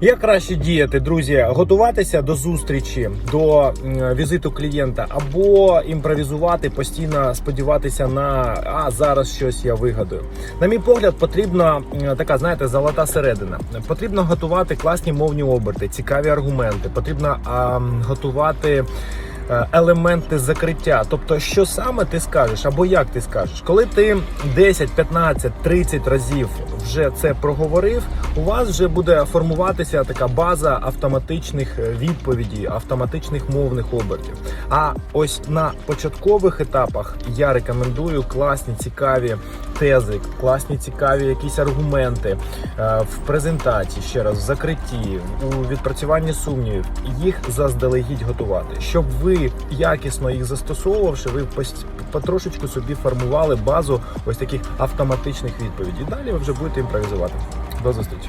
Як краще діяти, друзі? Готуватися до зустрічі, до візиту клієнта, або імпровізувати, постійно сподіватися на а зараз щось я вигадую. На мій погляд, потрібна така, знаєте, золота середина. Потрібно готувати класні мовні оберти, цікаві аргументи. Потрібно а, готувати. Е, Елементи закриття, тобто, що саме ти скажеш, або як ти скажеш, коли ти 10, 15, 30 разів вже це проговорив, у вас вже буде формуватися така база автоматичних е, відповідей, автоматичних мовних обертів. А ось на початкових етапах я рекомендую класні цікаві тези, класні цікаві якісь аргументи е, в презентації, ще раз в закритті, у відпрацюванні сумнівів. Їх заздалегідь готувати, щоб ви якісно їх застосовувавши, ви потрошечку собі формували базу ось таких автоматичних відповідей. Далі ви вже будете імпровізувати. До зустрічі.